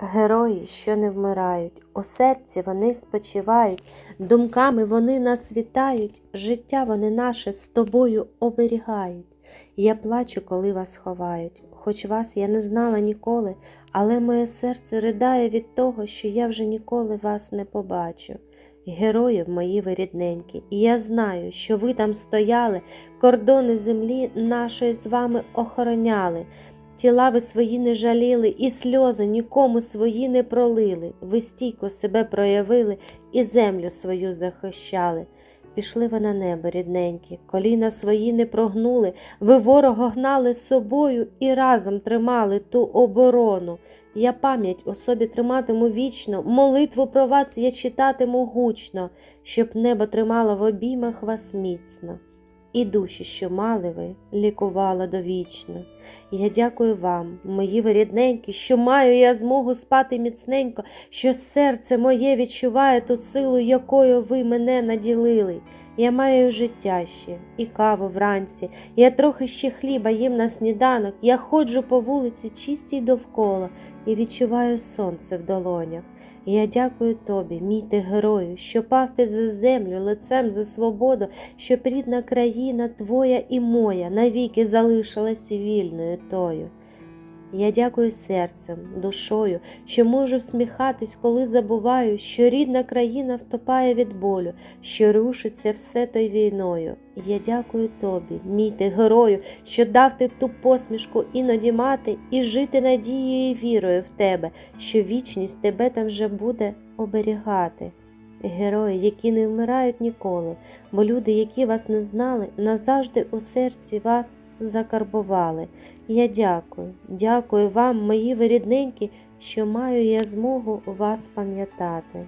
Герої, що не вмирають, у серці вони спочивають, думками вони нас вітають, життя вони наше з тобою оберігають. Я плачу, коли вас ховають, хоч вас я не знала ніколи, але моє серце ридає від того, що я вже ніколи вас не побачу. Герої мої ви рідненькі, і я знаю, що ви там стояли, кордони землі нашої з вами охороняли. Тіла ви свої не жаліли, і сльози нікому свої не пролили. Ви стійко себе проявили і землю свою захищали. Пішли ви на небо, рідненькі, коліна свої не прогнули, ви ворога гнали з собою і разом тримали ту оборону. Я пам'ять у собі триматиму вічно, молитву про вас я читатиму гучно, щоб небо тримало в обіймах вас міцно. І душі, що мали ви, лікувала довічно. Я дякую вам, мої ви рідненькі, що маю я змогу спати міцненько, що серце моє відчуває ту силу, якою ви мене наділили. Я маю життя ще і каву вранці, я трохи ще хліба їм на сніданок, я ходжу по вулиці чистій довкола і відчуваю сонце в долонях. Я дякую тобі, мій ти герою, що пав ти за землю, лицем за свободу, щоб рідна країна твоя і моя навіки залишилась вільною тою. Я дякую серцем, душою, що можу всміхатись, коли забуваю, що рідна країна втопає від болю, що рушиться все той війною. Я дякую тобі, мій ти герою, що дав ти ту посмішку іноді мати і жити надією і вірою в тебе, що вічність тебе там вже буде оберігати. Герої, які не вмирають ніколи, бо люди, які вас не знали, назавжди у серці вас закарбували. Я дякую, дякую вам, мої вирідненькі, що маю я змогу вас пам'ятати.